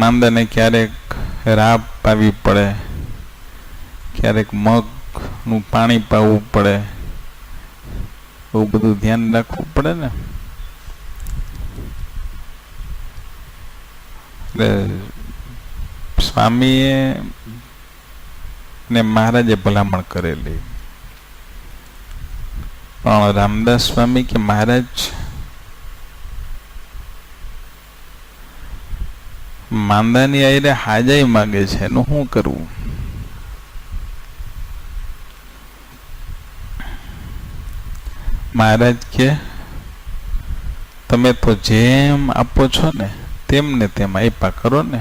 માંદાને ક્યારેક રાપ પાવી પડે. ક્યારેક મગનું પાણી પાવું પડે. એવું બધું ધ્યાન રાખવું પડે ને? એટલે સ્વામીએ ને મહારાજે ભલામણ કરેલી. પણ રામદાસ સ્વામી કે મહારાજ માંદાની આયરે હાજાઈ માગે છે, એનું શું કરવું? મહારાજ કે, તમે તો જેમ આપો છો ને તેમને તેમ આપ્યા કરો ને.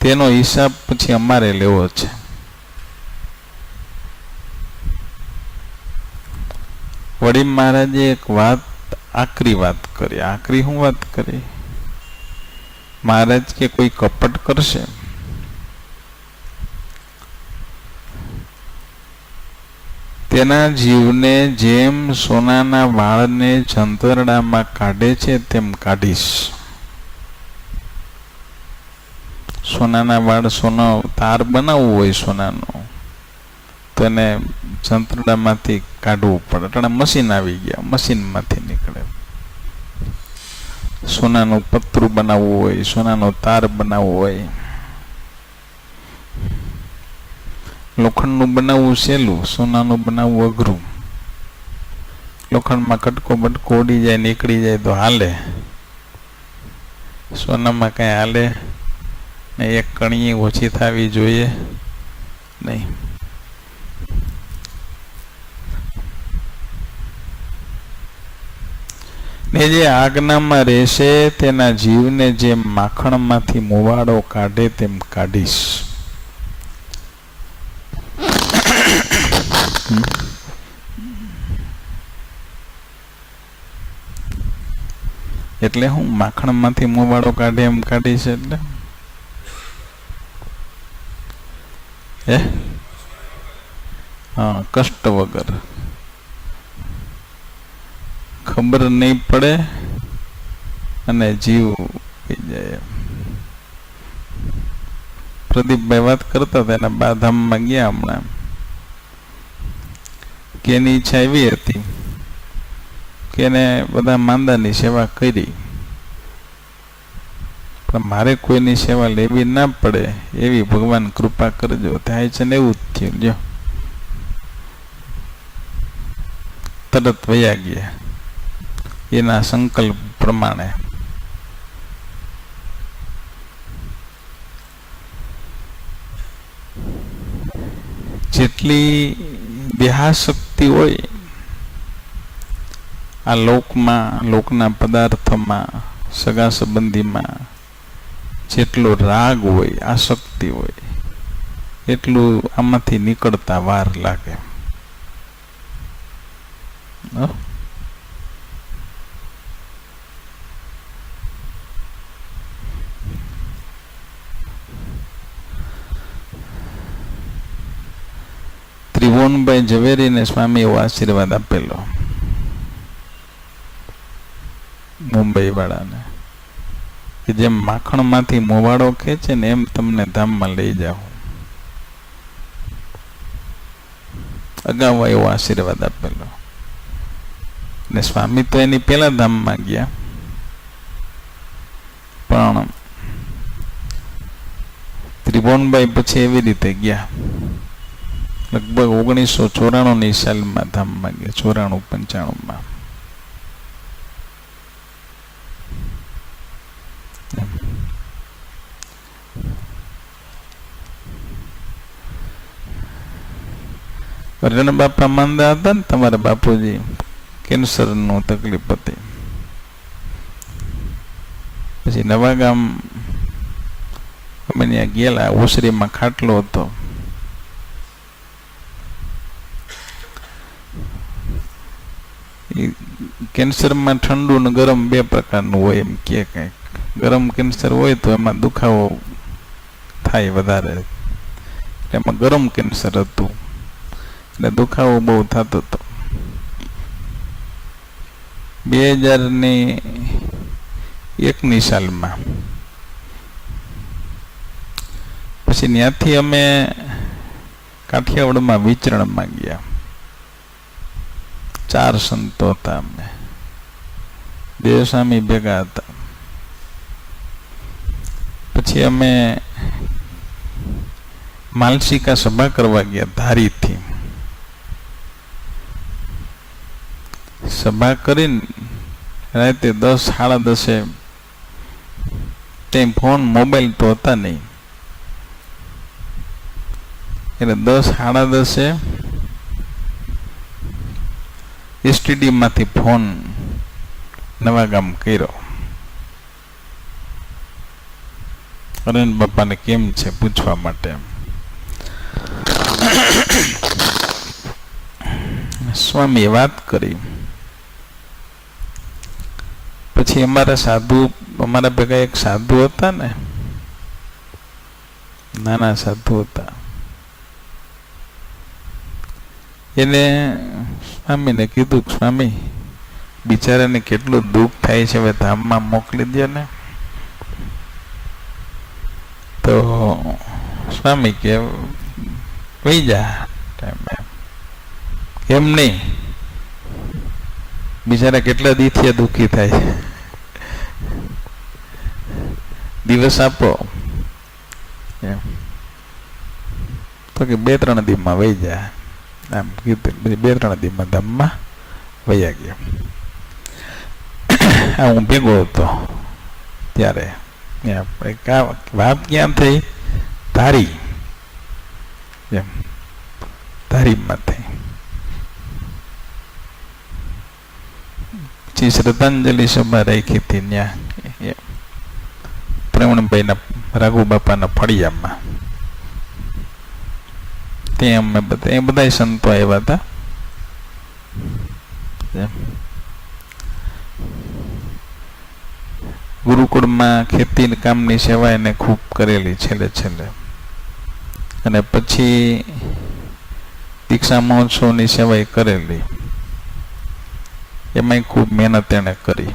તેનો હિસાબ પછી અમારે લેવો છે. વડીલ મહારાજે એક વાત આકરી વાત કરી, આકરી હું વાત કરી? મહારાજ કે કોઈ કપટ કરશે? તેના જીવને જેમ સોનાના વાળને જંતરડામાં કાઢે છે, તેમ કાઢીશ. સોનાના વાળ સોનો તાર બનાવવું હોય સોનાનો તેને જંતરડામાંથી કાઢવું પડે. એટલે મશીન આવી ગયા. મશીનમાંથી નીકળે. સોનાનું પતરું બનાવવું હોય, સોનાનો તાર બનાવવો હોય. લોખંડનું બનાવવું સહેલું, સોનાનું બનાવવું અઘરું. લોખંડમાં કટકો બટકો ઉડી જાય, નીકળી જાય તો હાલે. સોનામાં કાંઈ હાલે? ને એક કણી ઓછી થવી જોઈએ? નહીં. ને જે આજ્ઞામાં રહેશે, તેના જીવને જે માખણમાંથી મુવાડો કાઢે તેમ કાઢીશ. એટલે હું માખણમાંથી મુવાડો કાઢે એમ કાઢીશ એટલે? હે? હા, કષ્ટ વગર. ખબર નહીં પડે અને જીવ જાય પ્રદીપભાઈ વાત કરતા હતા, એના બાધામમાં ગયા હમણાં. કે એની ઈચ્છા એવી હતી કે એને બધા માંદાની સેવા કરી. પણ મારે કોઈની સેવા લેવી ના પડે એવી ભગવાન કૃપા કરજો. થાય છે ને એવું જ થયું. જો તરત વયા ગયા. એના સંકલ્પ પ્રમાણે. જેટલી દેહાશક્તિ હોય, આ લોકમાં, લોકના પદાર્થમાં, સગા સંબંધીમાં, જેટલો રાગ હોય આસક્તિ હોય, એટલું આમાંથી નીકળતા વાર લાગે. હો? ઝવેરીને સ્વામી એવો આશીર્વાદ આપેલો. મુંબઈ વાળાને કે જેમ માખણમાંથી મોવાડો ખેંચે ને એમ તમને ધામમાં લઈ જાઓ. અગાઉ એવો આશીર્વાદ આપેલો. ને સ્વામી તો એની પેલા ધામમાં ગયા. પણ ત્રિભુવનભાઈ પછી એવી રીતે ગયા. લગભગ ઓગણીસો ચોરાણુંની સાલમાં ધામમાં ગયા ચોરાણું પંચાણુંમાં. અર્જુન બાપા માંદા હતા ને તમારા બાપુજી, કેન્સરનું તકલીફ હતી. પછી નવા ગામ અમે ત્યાં ગયેલા, ઓસરીમાં ખાટલો હતો. કેન્સરમાં ઠંડુ ને ગરમ બે પ્રકારનું હોય એમ કે કંઈક. ગરમ કેન્સર હોય તો એમાં દુખાવો થાય વધારે. એમાં ગરમ કેન્સર હતું. એટલે દુખાવો બહુ થતો હતો. બે હજારની એકની સાલમાં. પછી ત્યાંથી અમે કાઠિયાવાડમાં વિચરણમાં ગયા ચાર સંતો હતા અમે દેવસ્વામી ભેગા હતા પછી અમે માલસિકા સભા કરવા ગયા, ધારીથી। સભા કરીને રાતે દસ, સાડા દસે તે ફોન, મોબાઈલ તો હતા નહીં. એટલે દસ, સાડા દસે એસટીડીમાંથી ફોન નવા ગામ કર્યો. અરવિંદ બાપાને કેમ છે પૂછવા માટે સ્વામીએ વાત કરી. પછી અમારા સાધુ, અમારા ભેગા એક સાધુ હતા ને, નાના સાધુ હતા. એને સ્વામીને કીધું સ્વામી, બિચારાને કેટલું દુઃખ થાય છે હવે ધામમાં મોકલી દે ને. તો સ્વામી કે, વહી જા. એમ નહીં. બિચારા કેટલા દીથી દુઃખી થાય છે. દિવસ આપો. એમ. તો કે, બે ત્રણ દીમાં વહી જા. આમ કીધું પછી બે ત્રણ દીમાં ધામમાં વયા ગયા આ હું ભેગો હતો ત્યારે વાત ક્યાં થઈ ધારી એમ ધારીમાં થઈ પછી શ્રદ્ધાંજલિ સભા રાખી હતી ત્યાં પ્રવીણભાઈના રાઘુ બાપાના ફળિયામાં ત્યાં અમે બધા, એ બધા સંતો આવ્યા હતા ગુરુકુળમાં ખેતી કામની સેવા એને ખૂબ કરેલી છેલ્લે છેલ્લે. અને પછી દીક્ષા મહોત્સવની સેવા કરેલી. એમાંય ખૂબ મહેનત એણે કરી.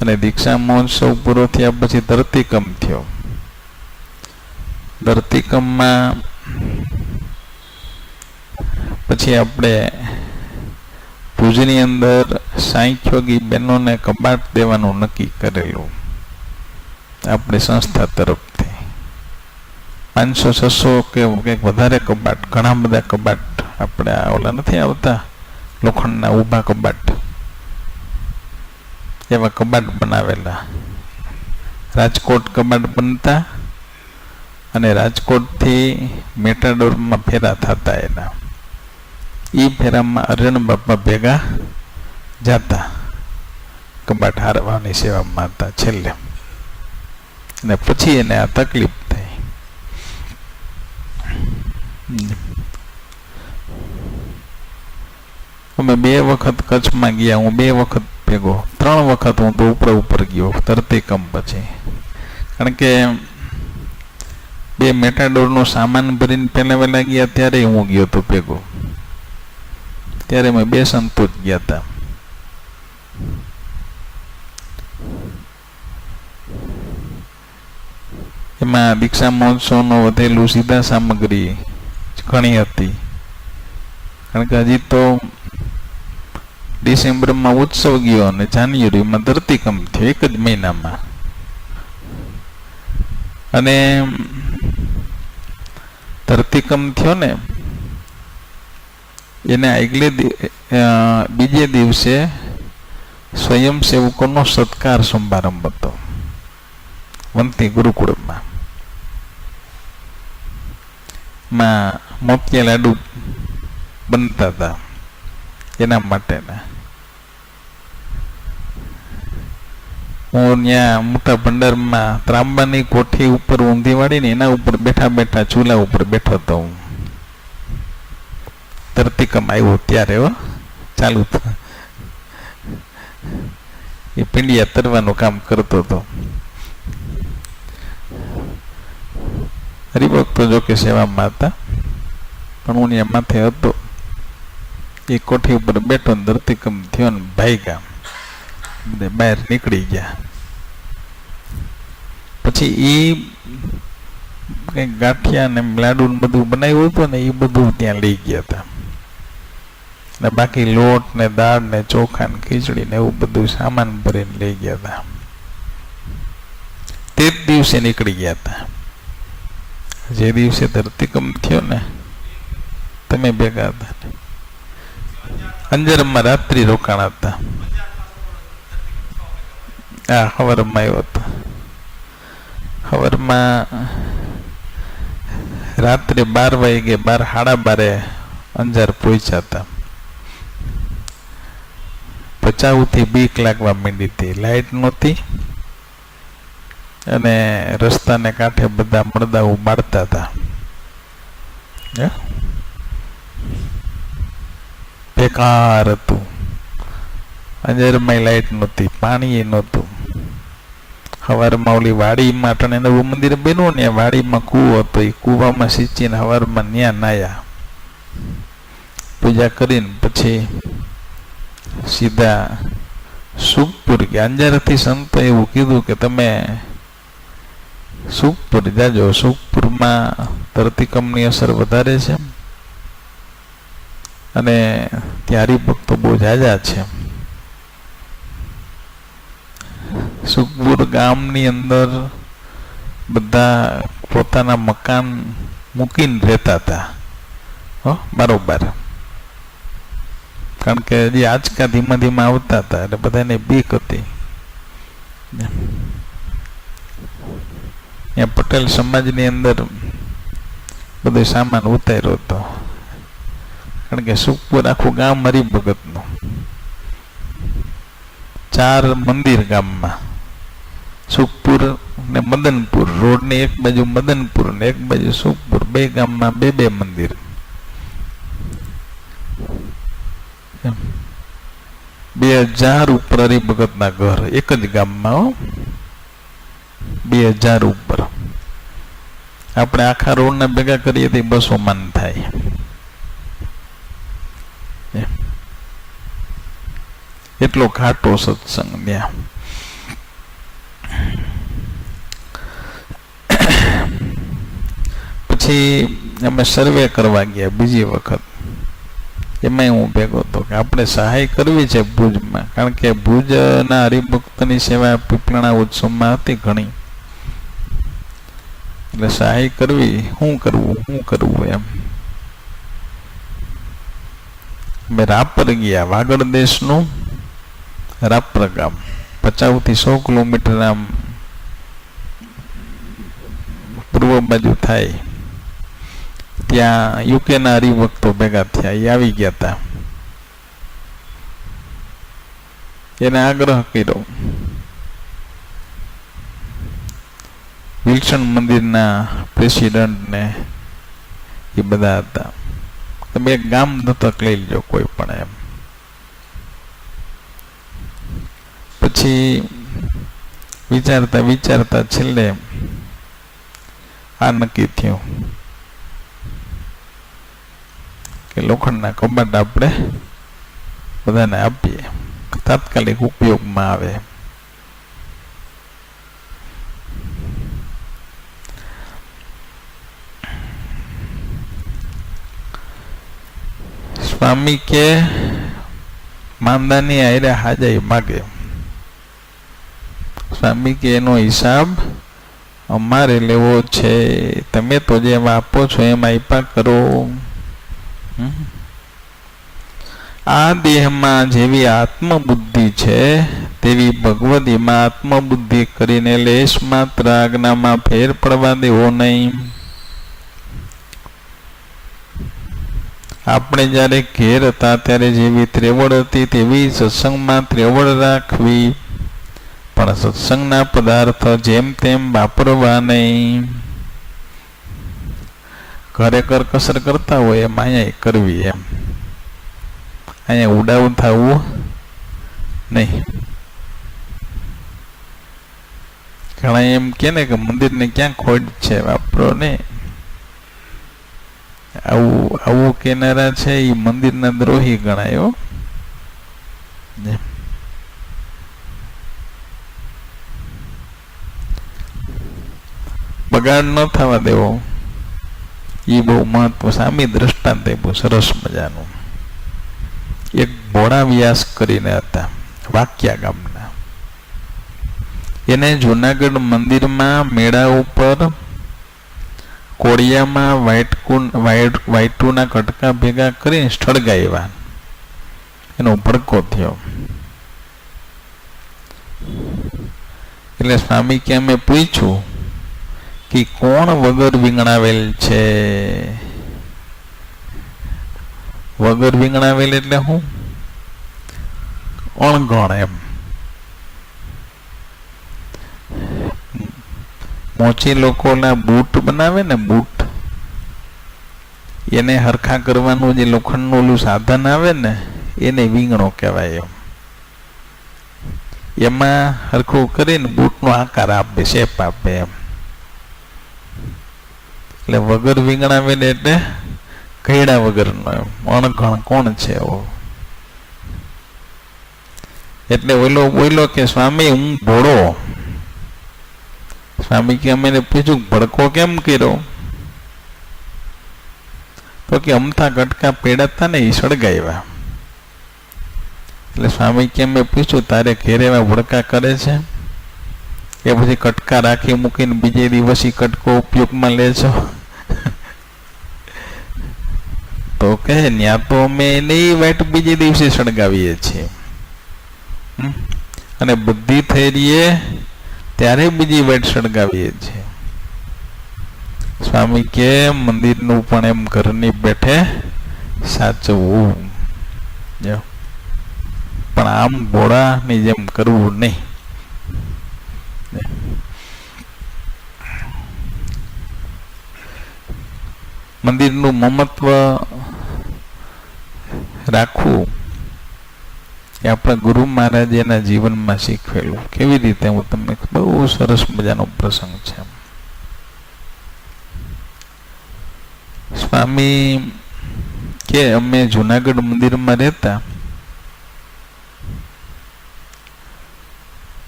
અને દીક્ષા મહોત્સવ પૂરો થયા પછી ધરતીકંપ થયો. ધરતીકંપમાં પછી આપણે ભુજની અંદર સાંખ્યોગી બહેનોને કબાટ દેવાનું નક્કી કરેલું. આપણે સંસ્થા તરફથી. પાંચસો, છસો કે કંઈક વધારે કબાટ, ઘણા બધા કબાટ આપણે ઓલા નથી આવતા? લોખંડના ઊભા કબાટ. એવા કબાટ બનાવેલા. રાજકોટ કબાટ બનતા અને રાજકોટથી મેટાડોરમાં ફેરા થતા એના. એ ફેરામાં અરણ બાપા ભેગા જાતા. કબાટ હારવાની સેવામાં હતા છેલ્લે. અને પછી એને આ તકલીફ થઈ. અમે બે વખત કચ્છમાં ગયા, હું બે વખત ભેગો. ત્રણ વખત હું તો ઉપર ઉપર ગયો ધરતીકંપ પછી. કારણ કે બે મેટાડોરનો સામાન ભરીને પહેલા વહેલા ગયા, ત્યારે હું ગયો તો ભેગો. ત્યારે અમે બે સંતો ગયા હતા. એમાં દીક્ષા મહોત્સવનો વધેલું સીધા સામગ્રી ઘણી હતી. કારણ કે હજી તો ડિસેમ્બરમાં ઉત્સવ ગયો અને જાન્યુઆરીમાં ધરતીકંપ થયો એક જ મહિનામાં. અને ધરતીકંપ થયો ને એને આગલે બીજે દિવસે સ્વયંસેવકોનો સત્કાર સમારંભ હતો. વંતી ગુરુકુળમાં. માં મોતિયા લાડુ બનતા હતા એના માટેના. હું ત્યાં મોટા ભંડારમાં ત્રાંબાની કોઠી ઉપર ઊંધી વાળીને એના ઉપર બેઠા બેઠા ચૂલા ઉપર બેઠો હતો હું. ધરતીકંપ આવ્યો ત્યારે હો. ચાલુ એ પિંડિયા તરવાનું કામ કરતો હતો. હરિભક્તો જો કે સેવામાં હતા, પણ હું ત્યાં માથે હતો. એ કોઠી ઉપર બેઠો ને ધરતીકંપ થયો ને ભાઈ ગામ બધે બહાર નીકળી ગયા. પછી એ કંઈક ગાંઠિયા ને લાડુ ને બધું બનાવ્યું હતું ને એ બધું ત્યાં લઈ ગયા હતા. ને બાકી લોટ ને દાળ ને ચોખા ને ખીચડી ને એવું બધું સામાન ભરીને લઈ ગયા હતા તે જ દિવસે નીકળી ગયા હતા જે દિવસે ધરતીકંપ થયો ને, તમે ભેગા હતા. ને. અંજારમાં રાત્રિ રોકાણા હતા. હા હવારમાં આવ્યો હતો. હવારમાં રાત્રે બાર વાગે બાર, સાડા બારે અંજાર પહોંચ્યા હતા. પચાવથી બીક લાગવા માંડી હતી. લાઇટ નહોતી. અને રસ્તાને કાંઠે બધા મળદાઓ બાળતા હતા. બેકાર હતું. અંજારમાં લાઈટ નહોતી, પાણી નહોતું. હવારમાં ઓલી વાડીમાં અટણે નવું મંદિર બન્યું ને વાડીમાં કૂવો હતો. એ કૂવામાં સિંચીને હવારમાં ન્યા નાયા. પૂજા કરીને પછી સીધા સુખપુર કે અંજારથી સંતો એવું કીધું કે તમે સુખપુર જાજો. સુખપુરમાં ધરતીકંપની અસર વધારે છે. અને ત્યાં હરિભક્તો બહુ જાજા છે. સુખપુર ગામની અંદર બધા પોતાના મકાન મૂકીને રહેતા હતા. હો, બરોબર. કારણ કે હજી આજકા ધીમા ધીમા આવતા હતા એટલે બધાને બીક હતી. ત્યાં પટેલ સમાજની અંદર બધો સામાન ઉતાર્યો હતો. કારણ કે સુખપુર આખું ગામ હરિભગતનું. ચાર મંદિર ગામમાં. સુખપુર ને મદનપુર. રોડની એક બાજુ મદનપુર ને એક બાજુ સુખપુર. બે ગામમાં બે બે મંદિર. એમ. બે હજાર ઉપર હરિભગતના ઘર, એક જ ગામમાં બે હજાર ઉપર. આપણે આખા રોડને ભેગા કરીએ તો બસો માન થાય. એટલો ઘાટો સત્સંગ ત્યાં. પછી અમે સર્વે કરવા ગયા બીજી વખત. એમાંય હું ભેગો હતો કે આપણે સહાય કરવી છે ભુજમાં. કારણ કે ભુજના હરિભક્તની સેવા પીપળાના ઉત્સવમાં હતી ઘણી. એટલે સહાય કરવી શું કરવું શું કરવું એમ. અમે રાપર ગયા, વાગડ દેશનું રાપર ગામ. પચાસથી સો કિલોમીટર આમ પૂર્વ બાજુ થાય. ત્યાં યુકેના હરિભક્તો ભેગા થયા, એ આવી ગયા હતા એને આગ્રહ કર્યો. વિલ્સન મંદિરના પ્રેસિડન્ટને એ બધા હતા. તમે એક ગામ દત્તક લઈ લો કોઈ પણ એમ. પછી વિચારતા વિચારતા છેલ્લે આ નક્કી થયું. કે લોખંડના કબાટ આપણે બધાને આપીએ. તાત્કાલિક ઉપયોગમાં આવે. સ્વામી કે માંદાની આયરે હાજાઈ માગે. સ્વામી કે એનો હિસાબ અમારે લેવો છે. તમે તો જેમ આપો છો એમ આપ્યા કરો. આ દેહમાં જેવી આત્મબુદ્ધિ છે, તેવી ભગવદીમાં આત્મબુદ્ધિ કરીને લેશ માત્ર આજ્ઞામાં ફેર પડવા દેવો નહીં. આપણે જ્યારે ઘેર હતા ત્યારે જેવી ત્રેવડ હતી તેવી સત્સંગમાં ત્રેવડ રાખવી. પણ સત્સંગના પદાર્થ જેમ તેમ વાપરવા નહીં. ઘરે કસર કરતા હોય એમ અહીંયા કરવી એમ. અહીંયા ઉડાવું થવું નહીં. ઘણા એમ કે ને કે મંદિરને ક્યાં ખોટ છે વાપરો ને. આવું આવું કેનારા છે એ મંદિરના દ્રોહી ગણાય બગાડ ન થવા દેવો. એ બહુ મહત્વ સામી દ્રષ્ટાંત બહુ સરસ મજાનું. એક ભોળા વ્યાસ કરીને હતા, વાક્યા ગામના. એને જુનાગઢ મંદિરમાં મેળા ઉપર કોળિયામાં વાઇટકુન વાઇટ, વાઇટુના કટકા ભેગા કરીને સળગાવ્યા એનો ભડકો થયો. એટલે સ્વામી કે, અમે પૂછ્યું કોણ વગર વિંગણાવેલ છે? વગર વિંગણાવેલ એટલે શું અણગણ એમ. મોચી લોકોના બૂટ બનાવે ને બૂટ, એને હરખા કરવાનું જે લોખંડનું ઓલું સાધન આવે ને, એને વિંગણો કહેવાય એમ. એમાં હરખું કરીને બૂટનો આકાર આપે, શેપ આપે એમ. એટલે વગર વિંગણાવે ને એટલે કૈડા વગરનો એમ. અણઘણ કોણ છે એવો એટલે ઓલો બોલ્યો કે, સ્વામી, હું ભોળો. સ્વામી કે, અમે પૂછ્યું ભડકો કેમ કર્યો? તો કે, અમથા ગટકા પેડાતા ને એ સળગાવ્યા એટલે સ્વામી કે, મેં પૂછ્યું, તારે ઘેરે ભડકા કરે છે? એ પછી કટકા રાખી મૂકીને બીજે દિવસ કટકો ઉપયોગમાં લે છો? તો કે ત્યાં તો વાઈટ બીજે દિવસે સળગાવીએ છીએ. અને બુદ્ધિ થઈ રહીએ ત્યારે બીજી વેટ સળગાવીએ છીએ. સ્વામી કે, મંદિરનું પણ એમ ઘરની બેઠે સાચવવું પણ આમ ઘોડાની જેમ કરવું નહીં. મંદિરનું મમત્વ રાખવું એ આપણા ગુરુ મહારાજેના જીવનમાં શીખવેલું. કેવી રીતે? હું તમને બહુ સરસ મજાનો પ્રસંગ છે. સ્વામી કે અમે જુનાગઢ મંદિરમાં રહેતા.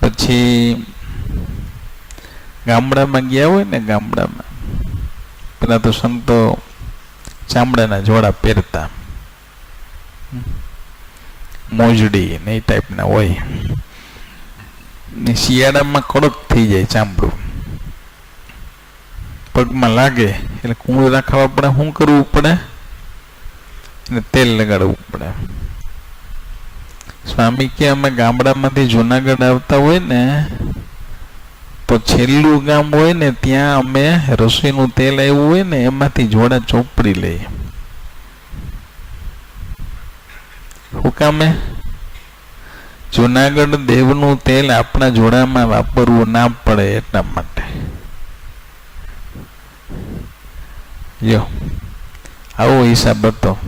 પછી ગામડામાં ગયા હોય ને ગામડામાં. પેલા તો સંતો ચામડાના જોડા પહેરતા. મોજડી ને એ ટાઈપના હોય. શિયાળામાં કડક થઈ જાય ચામડું. પગમાં લાગે, એટલે કુંડ રાખવા પડે, શું કરવું પડે? ને તેલ લગાડવું પડે. સ્વામી કે અમે ગામડામાંથી જુનાગઢ આવતા હોય ને, તો છેલ્લું ગામ હોય ને, ત્યાં અમે રસોઈનું તેલ આવ્યું હોય ને, એમાંથી જોડા ચોપડી લઈએ. શું કામે? જુનાગઢ દેવનું તેલ આપણા જોડામાં વાપરવું ના પડે એટલા માટે. જો આવો હિસાબ હતો.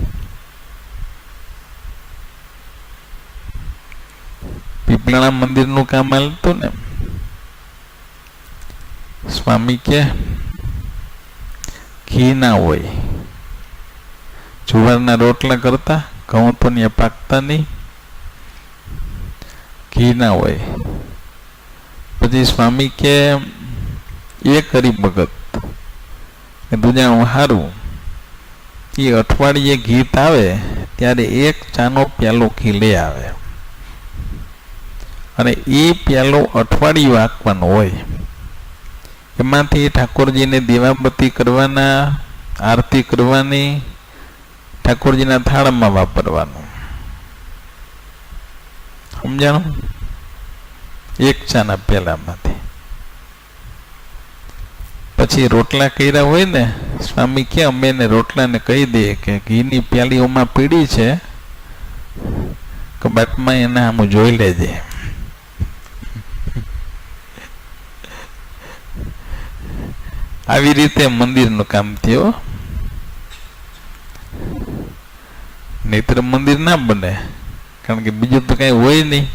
પીપળાણા મંદિરનું કામ હાલતું ને? સ્વામી કે, ઘી ના હોય. જુવારના રોટલા કરતા? ઘઉં તો ત્યાં પાકતા નહીં ઘી ના હોય. પછી સ્વામી કે, એ કરી ભગત દુજા હું સારું એ અઠવાડિયે ગીત આવે, ત્યારે એક ચાનો પ્યાલો ઘી લઈ આવે. અને એ પ્યાલો અઠવાડિયું આંકવાનો હોય. એમાંથી ઠાકોરજીને દેવાબતી કરવાના, આરતી કરવાની ઠાકોરજીના થાળમાં વાપરવાનું. સમજાણું? એક ચાના પેલામાંથી. પછી રોટલા કર્યા હોય ને, સ્વામી કે અમે એને રોટલાને કહી દઈએ કે ઘીની પ્યાલીઓમાં પીડી છે કબાટમાં એને આમ જોઈ લેજે. આવી રીતે મંદિરનું કામ થયું. નહીતર મંદિર ના બને. કારણ કે બીજું તો કઈ હોય નહીં.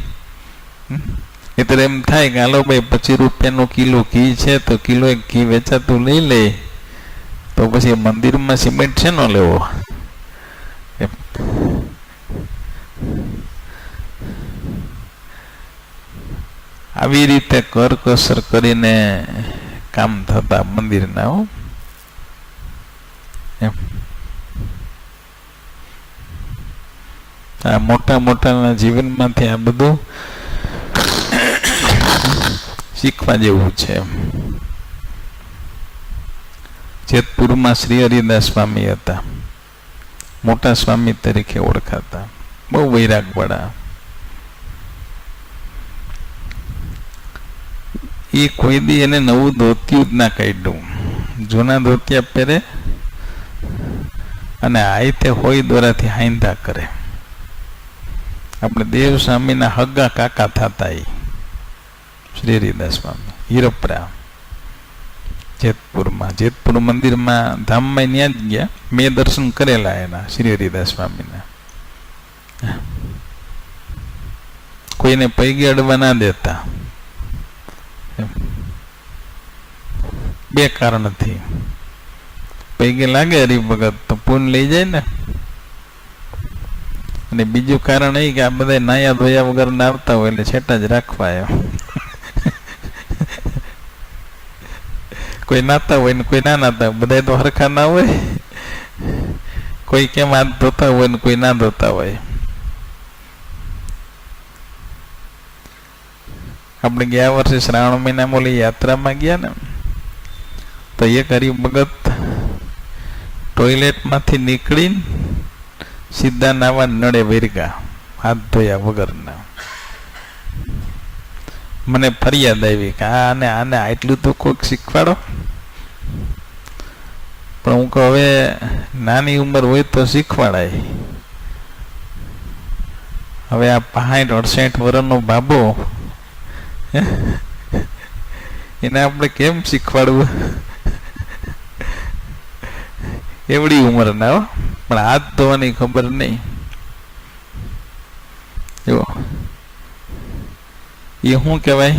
નહીતર એમ થાય કે, હાલો ભાઈ પચીસ રૂપિયાનો કિલો ઘી છે તો કિલો એક ઘી વેચાતું લઈ લે. તો પછી મંદિરમાં સિમેન્ટ છે નો લેવો. આવી રીતે કરકસર કરીને કામ થતા મંદિરના એમ. આ મોટા મોટાના જીવનમાંથી આ બધું શીખવા જેવું છે જેતપુરમાં શ્રી હરિદાસ સ્વામી હતા. મોટા સ્વામી તરીકે ઓળખાતા. બહુ વૈરાગવાળા. એ કોઈ દી એને નવું ધોતિયું જ ના કાઢ્યું. જૂના ધોતિયા પહેરે અને આયતે હોય દોરાથી હાંધા કરે. આપણે દેવ સ્વામીના હગા કાકા થતા એ શ્રી હરિદાસ સ્વામી, હીરપરા, જેતપુરમાં. જેતપુર મંદિરમાં ધામમાં ત્યાં જ ગયા. મેં દર્શન કરેલા એના, શ્રી હરિદાસ સ્વામીના. કોઈને પૈગે અડવા ના દેતા. બે કારણથી. પૈગે લાગે હરિભગત, તો પૂન લઈ જાય ને. અને બીજું કારણ એ કે આ બધા નાયા ધોયા વગર ના આવતા હોય એટલે છેટા જ રાખવા એમ. કોઈ નાતા હોય ને કોઈ ના નાતા હોય. બધા તો હરખા ના હોય. કોઈ કેમ હાથ ધોતા હોય ને કોઈ ના ધોતા હોય. આપણે ગયા વર્ષે શ્રાવણ મહિનામાં ઓલી યાત્રામાં ગયા ને, તો એક હરિભગત ટોયલેટમાંથી નીકળીને સીધા નાવા નળે વેરગા હાથ ધોયા વગરના. મને ફરિયાદ આવી કે આને આને આટલું તો કોઈક શીખવાડો. પણ હું કહું, હવે નાની ઉંમર હોય તો શીખવાડાય. હવે આ પાંઠ અડસઠ વર્ષનો બાબો એને આપણે કેમ શીખવાડવું? એવડી ઉંમર ના હો. પણ હાથ ધોવાની ખબર નહીં. જો એ શું કહેવાય?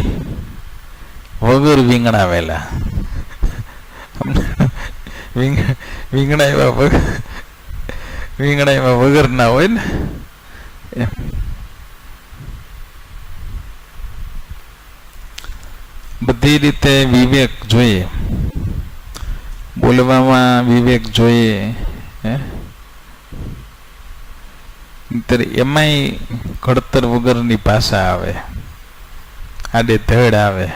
વગર વીંગણાવેલા. વીંગણા એવા વગર વીંગણા એવા વગર ના હોય ને? એમ. બધી રીતે વિવેક જોઈએ. બોલવામાં વિવેક જોઈએ, હે? એમાંય ઘડતર વગરની ભાષા આવે. આડે ધડ આવે.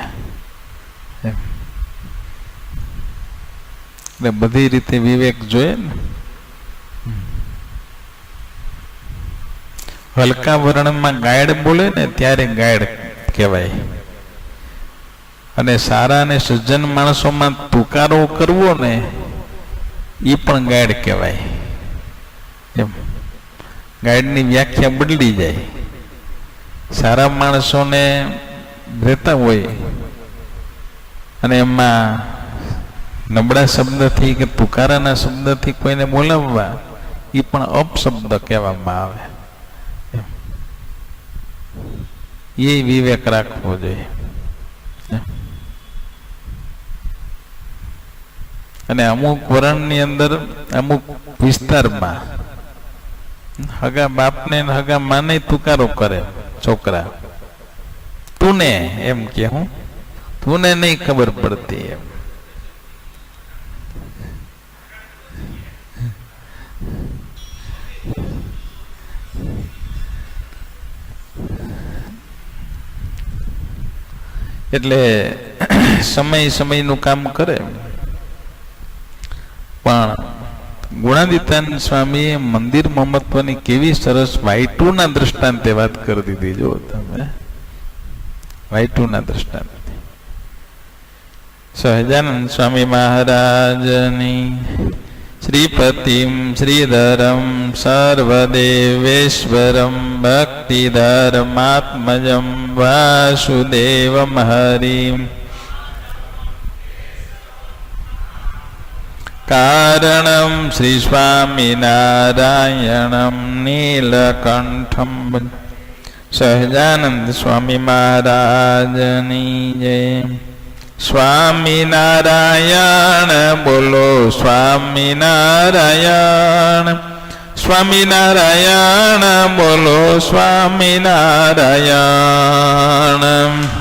એટલે બધી રીતે વિવેક જોઈએ ને. હલકા વર્ણમાં ગાયડ બોલે ને ત્યારે ગાયડ કહેવાય. અને સારા અને સજ્જન માણસોમાં તુકારો કરવો ને એ પણ ગાયડ કહેવાય. એમ. ગાઈડની વ્યાખ્યા બદલી જાય. સારા માણસોને રહેતા હોય અને એમાં નબળા શબ્દથી કે તુકારાના શબ્દથી કોઈને બોલાવવા એ પણ અપશબ્દ કહેવામાં આવે. એ વિવેક રાખવો જોઈએ. અને અમુક વરણની અંદર, અમુક વિસ્તારમાં હગા બાપને હગા માને તુકારો કરે, છોકરા. તુને એમ કે હું. તુને નહીં ખબર પડતી એમ. એટલે સમય સમયનું કામ કરે. પણ ગુણાદિત્યાન સ્વામીએ મંદિર મહત્વની કેવી સરસ વાઈટુના દ્રષ્ટાંતે વાત કરી દીધી જો તમે. વાઈટુના દ્રષ્ટાંત. સહજાનંદ સ્વામી મહારાજની શ્રીપતિમ શ્રીધરમ સર્વદેવેશ્વરમ ભક્તિધર્માત્મજમ વાસુદેવમ હરિમ શ્રી સ્વામિનારાયણમ નીલકંઠમ સહજાનંદ જય સ્વામિનારાયણ બોલો સ્વામિનારાયણ સ્વામિનારાયણ બોલો સ્વામિનારાયણ